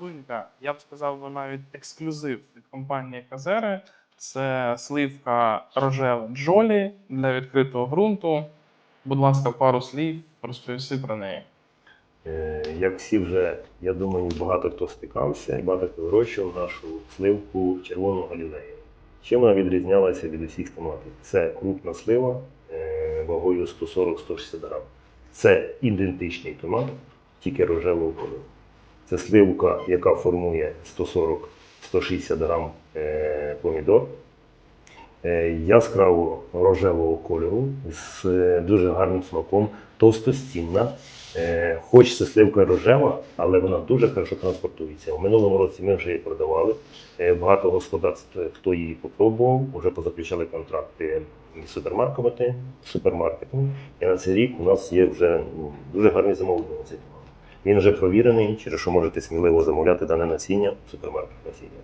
новинка, я б сказав, би навіть ексклюзив від компанії Казери. Це сливка рожева Джолі для відкритого ґрунту. Будь ласка, пару слів, розповісти про неї. Е, Як всі вже, я думаю, багато хто стикався і багато хто вирощував нашу сливку червону галілею. Чим вона відрізнялася від усіх томатів? Це крупна слива е, вагою 140-160 грам. Це ідентичний томат, тільки рожевого кольору. Це сливка, яка формує 140-160 грам е, помідор. Е, Яскраво рожевого кольору з е, дуже гарним смаком, товстостінна. Хоч це сливка рожева, але вона дуже хорошо транспортується. У минулому році ми вже її продавали. Багато господарств, хто її попробував, вже позаключали контракти з супермаркетами. І на цей рік у нас є вже дуже гарний замовлення. Він вже провірений, через що можете сміливо замовляти дане насіння в супермаркет насіння.